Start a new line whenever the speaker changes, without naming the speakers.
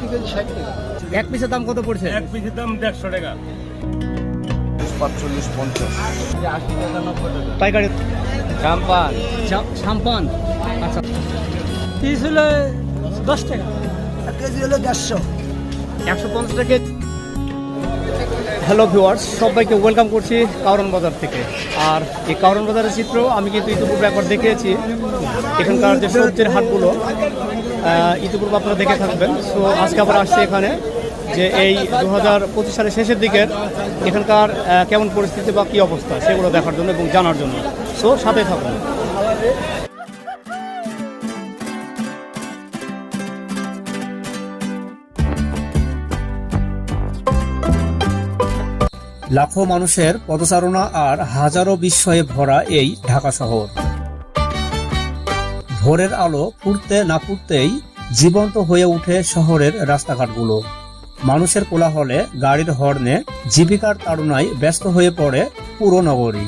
KG ষাট টাকা।
এক পিসের দাম কত পড়ছে?
এক পিসের দাম দেড়শো টাকা।
পাঁচচল্লিশ পঞ্চাশ। আশি টাকা নব্বই টাকা।
পাইকারি।
চাম্পান।
সাম্পান। আচ্ছা। পিস হলো দশ টাকা।
কেজি হলো দেড়শো।
একশো পঞ্চাশ টাকা হ্যালো ভিওয়ার্স সবাইকে ওয়েলকাম করছি কারণ বাজার থেকে। আর এই কারণ বাজারের চিত্র আমি কিন্তু ইতিপূর্বে একবার দেখিয়েছি। এখানকার যে সবজির হাটগুলো ইতিপূর্বে আপনারা দেখে থাকবেন। সো আজকে আবার আসছি এখানে যে এই দু হাজার পঁচিশ সালের শেষের দিকের এখানকার কেমন পরিস্থিতি বা কী অবস্থা, সেগুলো দেখার জন্য এবং জানার জন্য। সো সাথে থাকুন। লাখো মানুষের পদচারণা আর হাজারো বিস্ময়ে ভরা এই ঢাকা শহর। ভোরের আলো ফুটতে না ফুটতেই জীবন্ত হয়ে উঠে শহরের রাস্তাঘাটগুলো। মানুষের কোলাহলে গাড়ির হর্নে জীবিকার তাড়নায় ব্যস্ত হয়ে পড়ে পুরো নগরী।